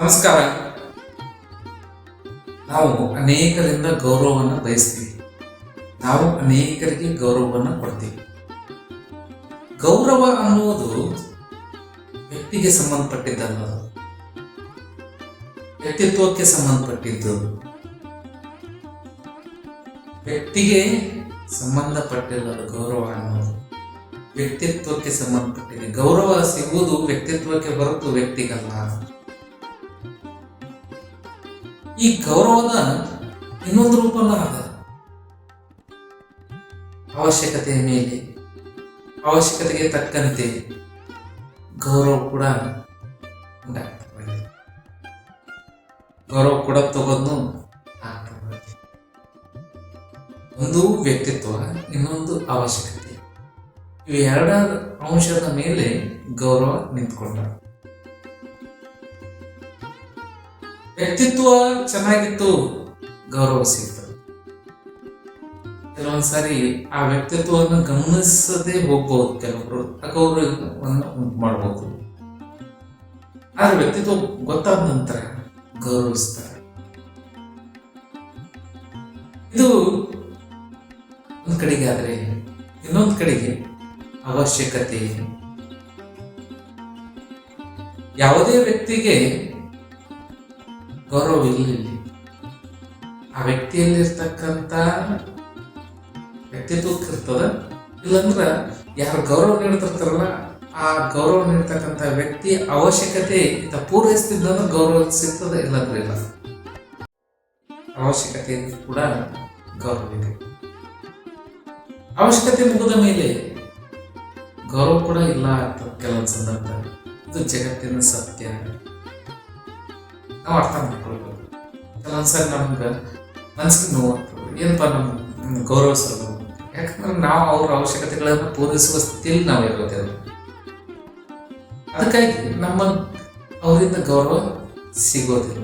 ನಮಸ್ಕಾರ. ನಾವು ಅನೇಕರಿಂದ ಗೌರವವನ್ನು ಬಯಸ್ತೀವಿ. ನಾವು ಅನೇಕರಿಗೆ ಗೌರವವನ್ನು ಕೊಡ್ತೀವಿ. ಗೌರವ ಅನ್ನುವುದು ವ್ಯಕ್ತಿಗೆ ಸಂಬಂಧಪಟ್ಟಿದ್ದಲ್ಲ ವ್ಯಕ್ತಿತ್ವಕ್ಕೆ ಸಂಬಂಧಪಟ್ಟಿದ್ದು. ವ್ಯಕ್ತಿಗೆ ಸಂಬಂಧಪಟ್ಟಿರೋದು ಗೌರವ ಅನ್ನೋದು ವ್ಯಕ್ತಿತ್ವಕ್ಕೆ ಸಂಬಂಧಪಟ್ಟಿದೆ. ಗೌರವ ಸಿಗುವುದು ವ್ಯಕ್ತಿತ್ವಕ್ಕೆ ಹೊರತು ವ್ಯಕ್ತಿಗಲ್ಲ. ಈ ಗೌರವದ ಇನ್ನೊಂದು ರೂಪನ ಅದ. ಅವಶ್ಯಕತೆಯ ಮೇಲೆ, ಅವಶ್ಯಕತೆಗೆ ತಕ್ಕಂತೆ ಗೌರವ ಕೂಡ ಉಂಟಾಗ್ತದೆ. ಗೌರವ ಕೂಡ ತಗೋದ್ನು ಆಗ್ತದೆ. ಒಂದು ವ್ಯಕ್ತಿತ್ವ, ಇನ್ನೊಂದು ಅವಶ್ಯಕತೆ. ಇವು ಎರಡ ಅಂಶದ ಮೇಲೆ ಗೌರವ ನಿಂತ್ಕೊಂಡ ವ್ಯಕ್ತಿತ್ವ ಚೆನ್ನಾಗಿತ್ತು, ಗೌರವ ಸಿಗ್ತದೆ ಕೆಲವೊಂದ್ಸಾರಿ ಆ ವ್ಯಕ್ತಿತ್ವವನ್ನು ಗಮನಿಸದೆ ಹೋಗ್ಬೋದು ಕೆಲವರು. ಅಗೌರವವನ್ನು ಉಂಟು ಮಾಡ್ಬೋದು. ಆದ್ರೆ ವ್ಯಕ್ತಿತ್ವ ಗೊತ್ತಾದ ನಂತರ ಗೌರವಿಸ್ತಾರೆ. ಇದು ಒಂದ್ ಕಡೆಗೆ ಆದರೆ, ಇನ್ನೊಂದ್ ಕಡೆಗೆ ಅವಶ್ಯಕತೆ. ಯಾವುದೇ ವ್ಯಕ್ತಿಗೆ ಗೌರವ ಇಲ್ಲಿ. ಆ ವ್ಯಕ್ತಿಯಲ್ಲಿರ್ತಕ್ಕಂಥ ವ್ಯಕ್ತಿತ್ವಕ್ಕೆ ಇರ್ತದ? ಇಲ್ಲಂದ್ರ ಯಾರು ಗೌರವ ನೀಡ್ತಿರ್ತಾರಲ್ಲ, ಆ ಗೌರವ ನೀಡ್ತಕ್ಕಂಥ ವ್ಯಕ್ತಿ ಅವಶ್ಯಕತೆ ಇಂತ ಪೂರೈಸ್ತಿದ್ದನ್ನು ಗೌರವ ಸಿಗ್ತದೆ ಇಲ್ಲಂದ್ರೆ ಇಲ್ಲ. ಅವಶ್ಯಕತೆ ಕೂಡ ಗೌರವ ಇದೆ. ಅವಶ್ಯಕತೆ ಮುಗಿದ ಮೇಲೆ ಗೌರವ ಕೂಡ ಇಲ್ಲ ಆಗ್ತದೆ ಕೆಲವೊಂದು ಸಂದರ್ಭ ಇದು ಜಗತ್ತಿನ ಸತ್ಯ. ನಾವು ಅರ್ಥ ಮಾಡ್ಕೊಳ್ಬೇಕು ಕೆಲವೊಂದ್ಸರಿ ನಮ್ಗೆ ಮನ್ಸಿಗೆ ನೋವು ಏನಪ್ಪ ನಮ್ಮ ಗೌರವಿಸೋದು ಯಾಕಂದ್ರೆ ನಾವು ಅವ್ರ ಅವಶ್ಯಕತೆಗಳನ್ನು ಪೂರೈಸುವ ಸ್ಥಿತಿಯಲ್ಲಿ ನಾವು ಇರೋದಿಲ್ಲ ಅದಕ್ಕಾಗಿ ನಮ್ಮ ಅವರಿಂದ ಗೌರವ ಸಿಗೋದಿಲ್ಲ.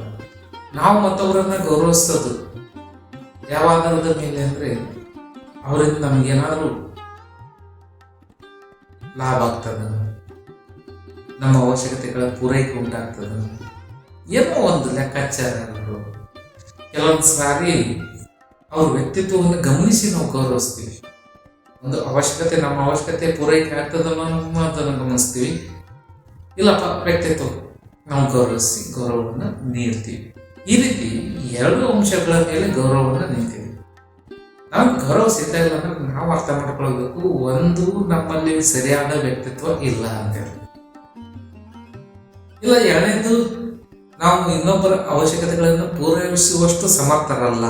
ನಾವು ಮತ್ತವರನ್ನ ಗೌರವಿಸೋದು ಯಾವ ಆಧಾರದ ಮೇಲೆ ಅಂದ್ರೆ ಅವರಿಂದ ನಮ್ಗೇನಾದ್ರೂ ಲಾಭ ಆಗ್ತದ. ನಮ್ಮ ಅವಶ್ಯಕತೆಗಳ ಪೂರೈಕೆ ಉಂಟಾಗ್ತದ. ಏನೋ ಒಂದು ಲೆಕ್ಕಾಚಾರ ಕೆಲವೊಂದು ಸಾರಿ ಅವ್ರ ವ್ಯಕ್ತಿತ್ವವನ್ನು ಗಮನಿಸಿ ನಾವು ಗೌರವಿಸ್ತೀವಿ. ಒಂದು ಅವಶ್ಯಕತೆ, ನಮ್ಮ ಅವಶ್ಯಕತೆ ಪೂರೈಕೆ ಆಗ್ತದ ಮಾತನ್ನು ಗಮನಿಸ್ತೀವಿ. ಇಲ್ಲಪ್ಪ, ವ್ಯಕ್ತಿತ್ವ. ನಾವು ಗೌರವಿಸಿ, ಗೌರವವನ್ನು ನೀಡ್ತೀವಿ. ಈ ರೀತಿ ಎರಡು ಅಂಶಗಳ ಮೇಲೆ ಗೌರವವನ್ನು ನೀಡ್ತೀವಿ. ನಾವು ಗೌರವ ಸಿಗ್ತಾ ಇಲ್ಲ ಅಂದ್ರೆ ನಾವು ಅರ್ಥ ಮಾಡ್ಕೊಳ್ಬೇಕು, ಒಂದು ನಮ್ಮಲ್ಲಿ ಸರಿಯಾದ ವ್ಯಕ್ತಿತ್ವ ಇಲ್ಲ ಅಂತೇಳಿ ಇಲ್ಲ, ಎರಡನೇದು ನಾವು ಇನ್ನೊಬ್ಬರ ಅವಶ್ಯಕತೆಗಳನ್ನು ಪೂರೈಸುವಷ್ಟು ಸಮರ್ಥರಲ್ಲ.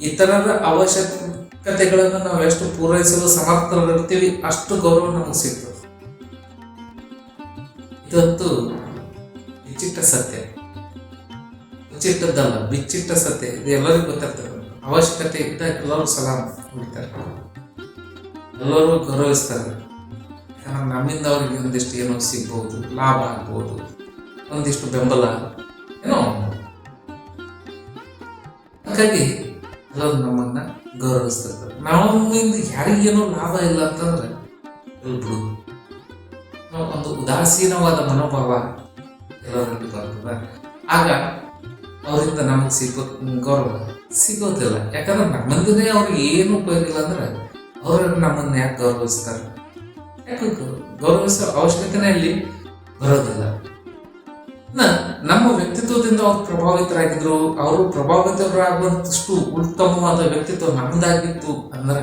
ಇತರರ ಅವಶ್ಯಕತೆಗಳನ್ನು ನಾವು ಎಷ್ಟು ಪೂರೈಸಲು ಸಮರ್ಥರಾಗಿರ್ತೀವಿ ಅಷ್ಟು ಗೌರವ ನಮಗೆ ಸಿಗ್ತದೆ. ಇದಂತೂ ಬಿಚ್ಚಿಟ್ಟ ಸತ್ಯ. ಬಿಚ್ಚಿಟ್ಟದ್ದಲ್ಲ ಬಿಚ್ಚಿಟ್ಟ ಸತ್ಯ. ಇದು ಎಲ್ಲರಿಗೂ ಗೊತ್ತಿರ್ತದೆ. ಅವಶ್ಯಕತೆ ಇದ್ದ ಎಲ್ಲರೂ ಸಲಾಮ್ ಹೊಡಿತಾರೆ ಎಲ್ಲರೂ ಗೌರವಿಸ್ತಾರೆ. ನಮ್ಮಿಂದ ಅವ್ರಿಗೆ ಒಂದಿಷ್ಟು ಏನೋ ಸಿಗ್ಬೋದು, ಲಾಭ ಆಗ್ಬೋದು. ಒಂದಿಷ್ಟು ಬೆಂಬಲ? ಏನೋ. ಹಾಗಾಗಿ ಎಲ್ಲರೂ ನಮ್ಮನ್ನ ಗೌರವಿಸ್ತಿರ್ತಾರೆ. ನಮ್ಮಿಂದ ಯಾರಿಗೇನೋ ಲಾಭ ಇಲ್ಲ ಅಂತಂದ್ರೆ ಬಿಡು ಒಂದು ಉದಾಸೀನವಾದ ಮನೋಭಾವ ಎಲ್ಲರಲ್ಲಿ ಬರ್ತದ. ಆಗ ಅವರಿಂದ ನಮಗೆ ಸಿಗೋ ಗೌರವ ಸಿಗೋದಿಲ್ಲ. ಯಾಕಂದ್ರೆ ನಮ್ಮಂದನೇ ಅವ್ರಿಗೆ ಏನು ಉಪಯೋಗ ಇಲ್ಲ ಅಂದ್ರೆ ಅವ್ರ ನಮ್ಮನ್ನ ಯಾಕೆ ಗೌರವಿಸ್ತಾರೆ? ಯಾಕೆ ಗೌರವಿಸೋ ಅವಶ್ಯಕತೆನೇ ಅಲ್ಲಿ ಬರೋದಿಲ್ಲ. ನಮ್ಮ ವ್ಯಕ್ತಿತ್ವದಿಂದ ಅವ್ರು ಪ್ರಭಾವಿತರಾಗಿದ್ರು, ಅವರು ಪ್ರಭಾವಿತರಾಗುವಷ್ಟು ಉತ್ತಮವಾದ ವ್ಯಕ್ತಿತ್ವ ನಮ್ದಾಗಿತ್ತು ಅಂದ್ರೆ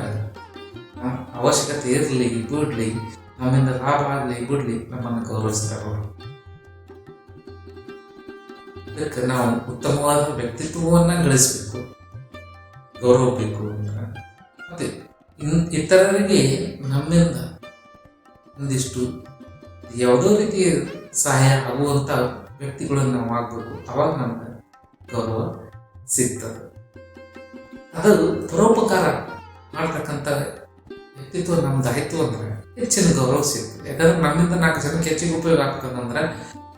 ಅವಶ್ಯಕತೆ ಇರಲಿ ಬಿಡ್ಲಿ ನಮ್ಮಿಂದ ಲಾಭ ಆಗಲಿ ಬಿಡ್ಲಿ ನಮ್ಮನ್ನು ಗೌರವಿಸ್ತಾರ ಇದಕ್ಕೆ ನಾವು ಉತ್ತಮವಾದ ವ್ಯಕ್ತಿತ್ವವನ್ನ ಗಳಿಸಬೇಕು, ಗೌರವ ಬೇಕು ಅಂದ್ರೆ ಮತ್ತೆ ಇತರರಿಗೆ ನಮ್ಮಿಂದ ಒಂದಿಷ್ಟು ಯಾವುದೋ ರೀತಿಯ ಸಹಾಯ ಆಗುವಂತ ವ್ಯಕ್ತಿಗಳನ್ನು ನಾವು ಆಗ್ಬೇಕು ಅವಾಗ ನಮ್ಗೆ ಗೌರವ ಸಿಗ್ತದೆ. ಅದು ಪರೋಪಕಾರ ಮಾಡ್ತಕ್ಕಂಥ ವ್ಯಕ್ತಿತ್ವ ನಮ್ದಾಯ್ತು ಅಂದ್ರೆ ಹೆಚ್ಚಿನ ಗೌರವ ಸಿಗ್ತದೆ. ಯಾಕಂದ್ರೆ ನಮ್ಮಿಂದ ನಾಲ್ಕು ಜನಕ್ಕೆ ಹೆಚ್ಚಿಗೆ ಉಪಯೋಗ ಆಗ್ತದಂದ್ರೆ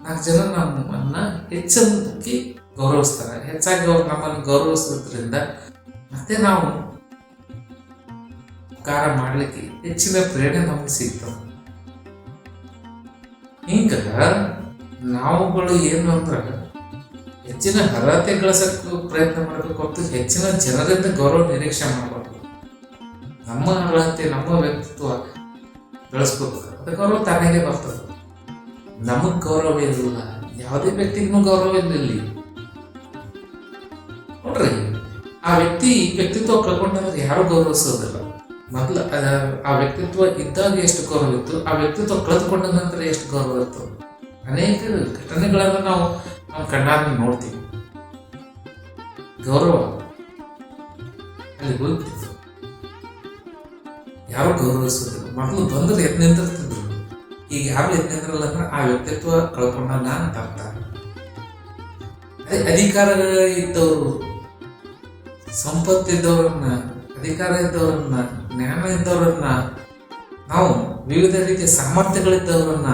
ನಾಲ್ಕು ಜನ ನಮ್ಮನ್ನ ಹೆಚ್ಚಾಗಿ ಗೌರವಿಸ್ತಾರೆ. ಹೆಚ್ಚಾಗಿ ಅವ್ರು ನಮ್ಮನ್ನು ಗೌರವಿಸೋದ್ರಿಂದ ಮತ್ತೆ ನಾವು ಉಪಕಾರ ಮಾಡಲಿಕ್ಕೆ ಹೆಚ್ಚಿನ ಪ್ರೇರಣೆ ನಮ್ಗೆ ಸಿಗ್ತದೆ. ಹಿಂಗ ನಾವುಗಳು ಏನು ಅಂದ್ರೆ ಹೆಚ್ಚಿನ ಅರ್ಹತೆ ಗಳಿಸಕ್ಕೆ ಪ್ರಯತ್ನ ಮಾಡಬೇಕು ಹೊರತು ಹೆಚ್ಚಿನ ಜನರಿಂದ ಗೌರವ ನಿರೀಕ್ಷೆ ಮಾಡಬಾರ್ದು ನಮ್ಮ ಅರ್ಹತೆ, ನಮ್ಮ ವ್ಯಕ್ತಿತ್ವ ಬೆಳೆಸ್ಬೇಕು ಅದು ಗೌರವ ತಾನೇ ಬರ್ತದೆ. ನಮಗ್ ಗೌರವ ಇರಲಿಲ್ಲ ಯಾವುದೇ ವ್ಯಕ್ತಿಗೂ ಗೌರವ ಇಲ್ಲಿ ನೋಡ್ರಿ, ಆ ವ್ಯಕ್ತಿ ವ್ಯಕ್ತಿತ್ವ ಕಳ್ಕೊಂಡಂದ್ರೆ ಯಾರು ಗೌರವಿಸೋದಿಲ್ಲ. ಮೊದಲು, ಆ ವ್ಯಕ್ತಿತ್ವ ಇದ್ದಾಗ ಎಷ್ಟು ಗೌರವ ಇತ್ತು, ಆ ವ್ಯಕ್ತಿತ್ವ ಕಳೆದುಕೊಂಡ ನಂತರ ಎಷ್ಟು ಗೌರವ ಇತ್ತು? ಅನೇಕ ಘಟನೆಗಳನ್ನು ನಾವು ನಮ್ಮ ಕಣ್ಣಾಗಿ ನೋಡ್ತೀವಿ. ಗೌರವ. ಅಲ್ಲಿ ಹೋಗ್ತಿತ್ತು ಯಾರು ಗೌರವಿಸೋದಿಲ್ಲ. ಮೊದಲು ಬಂದ್ರೆ ಎದ್ ನಿಂತಿರ್ತಿದ್ರು ಈಗ ಯಾರು ಎದ್ ನಿಂತಿರಲ್ಲ ಅಂದ್ರೆ ಆ ವ್ಯಕ್ತಿತ್ವ ಕಳ್ಕೊಂಡ ಅಂತ ಅರ್ಥ ಅದೇ ಅಧಿಕಾರ ಇದ್ದವರು ಸಂಪತ್ತಿದ್ದವರನ್ನ ಅಧಿಕಾರ ಇದ್ದವರನ್ನ, ಜ್ಞಾನ ಇದ್ದವರನ್ನ, ನಾವು ವಿವಿಧ ರೀತಿಯ ಸಾಮರ್ಥ್ಯಗಳಿದ್ದವರನ್ನ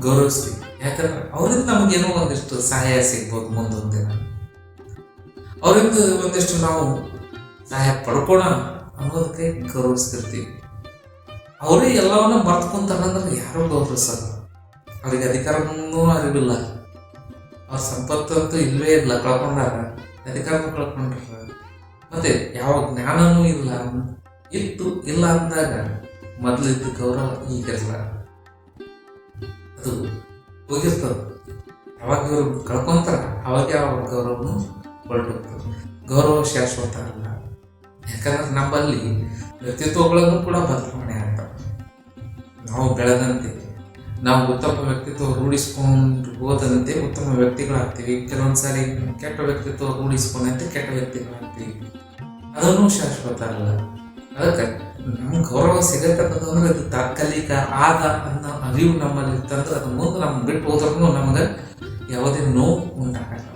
ಗೌರವಿಸ್ತೀವಿ. ಯಾಕಂದ್ರೆ ಅವರಿಂದ ನಮಗೇನೋ ಒಂದಿಷ್ಟು ಸಹಾಯ ಸಿಗ್ಬೋದು ಮುಂದೊಂದು ದಿನ ಅವರಿಂದ ಒಂದಿಷ್ಟು ನಾವು ಸಹಾಯ ಪಡ್ಕೋಣ ಅನ್ನೋದಕ್ಕೆ ಗೌರವಿಸ್ತಿರ್ತೀವಿ. ಅವರೇ ಎಲ್ಲವನ್ನ ಮರ್ತ್ಕೊಂತಾರಂದ್ರೆ ಯಾರೂ ಗೌರವಿಸಲ್ಲ ಅವ್ರಿಗೆ ಅಧಿಕಾರನೂ ಅರಿವಿಲ್ಲ. ಅವ್ರ ಸಂಪತ್ತಂತೂ ಇಲ್ವೇ ಇಲ್ಲ, ಕಳ್ಕೊಂಡಾರ. ಅಧಿಕಾರನೂ ಕಳ್ಕೊಂಡ್ರ ಮತ್ತೆ ಯಾವ ಜ್ಞಾನನೂ ಇಲ್ಲ. ಇತ್ತು, ಇಲ್ಲ ಅಂದಾಗ ಮೊದಲಿದ್ದ ಗೌರವ ಈಗಿರಲ್ಲ ಅದು ಹೋಗಿರ್ತದ ಅವಾಗ ಇವರು ಕಳ್ಕೊಂತಾರ ಅವಾಗ ಅವ್ರ ಗೌರವನು ಹೊರಟೋಗ್ತಾರೆ ಗೌರವ ಶಾಶ್ವತ ಅಲ್ಲ. ಯಾಕಂದ್ರೆ ನಮ್ಮಲ್ಲಿ ವ್ಯಕ್ತಿತ್ವಗಳನ್ನು ಕೂಡ ಬದಲಾವಣೆ ಆಗ್ತವೆ. ನಾವು ಬೆಳೆದಂತೆ, ನಾವು ಉತ್ತಮ ವ್ಯಕ್ತಿತ್ವ ರೂಢಿಸ್ಕೊಂಡು ಹೋದಂತೆ ಉತ್ತಮ ವ್ಯಕ್ತಿಗಳಾಗ್ತೀವಿ. ಕೆಲವೊಂದ್ಸಾರಿ ಕೆಟ್ಟ ವ್ಯಕ್ತಿತ್ವ ರೂಢಿಸ್ಕೊಂಡಂತೆ ಕೆಟ್ಟ ವ್ಯಕ್ತಿಗಳಾಗ್ತೀವಿ. ಅದನ್ನು ಶಾಶ್ವತ ಅಲ್ಲ. ಅದಕ್ಕೆ ನಮ್ಗೆ ಗೌರವ ಸಿಗತಕ್ಕಂತಂದ್ರೆ ಅದು ತಾತ್ಕಾಲಿಕ ಆದ ಅನ್ನೋ ಅರಿವು ನಮ್ಮಲ್ಲಿ ಇತ್ತಂದ್ರೆ ಅದು ಮುಂದೆ ನಮ್ಗೆ ಬಿಟ್ಟು ಹೋದ್ರೂ ನಮ್ಗೆ ಯಾವುದೇ ನೋವು ಉಂಟಾಗಲ್ಲ.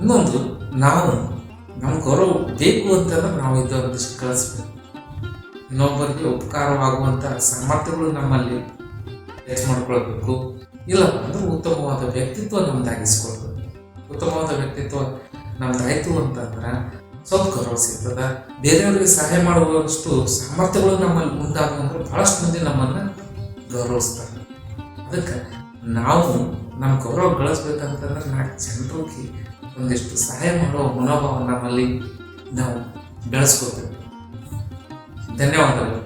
ಇನ್ನೊಂದು, ನಾವು ನಮ್ಮ ಗೌರವ ಬೇಕು ಅಂತಂದ್ರೆ ನಾವು ಇದೊಂದಿಷ್ಟು ಕಳಿಸ್ಬೇಕು. ಇನ್ನೊಬ್ಬರಿಗೆ ಉಪಕಾರವಾಗುವಂಥ ಸಾಮರ್ಥ್ಯಗಳು ನಮ್ಮಲ್ಲಿ ಹೆಚ್ಚು ಮಾಡ್ಕೊಳ್ಬೇಕು. ಇಲ್ಲ ಅಂದ್ರೆ ಉತ್ತಮವಾದ ವ್ಯಕ್ತಿತ್ವ ನಮ್ದಾಗಿಸ್ಕೊಳ್ಬೇಕು. ಉತ್ತಮವಾದ ವ್ಯಕ್ತಿತ್ವ ನಮ್ದಾಯ್ತು ಅಂತಂದ್ರೆ ಸ್ವಲ್ಪ ಗೌರವ ಸಿಗ್ತದ ಬೇರೆಯವರಿಗೆ ಸಹಾಯ ಮಾಡುವಷ್ಟು ಸಾಮರ್ಥ್ಯಗಳು ನಮ್ಮಲ್ಲಿ ಮುಂದಾಗಂದ್ರೆ ಬಹಳಷ್ಟು ಮಂದಿ ನಮ್ಮನ್ನ ಗೌರವಿಸ್ತಾರೆ. ಅದಕ್ಕೆ ನಾವು ನಮ್ಮ ಗೌರವ ಗಳಿಸ್ಬೇಕಂತಂದ್ರೆ ನಾಲ್ಕು ಜನರಿಗೆ ಒಂದಿಷ್ಟು ಸಹಾಯ ಮಾಡುವ ಮನೋಭಾವ ನಮ್ಮಲ್ಲಿ ನಾವು ಬೆಳೆಸ್ಕೋಬೇಕು ಧನ್ಯವಾದಗಳು.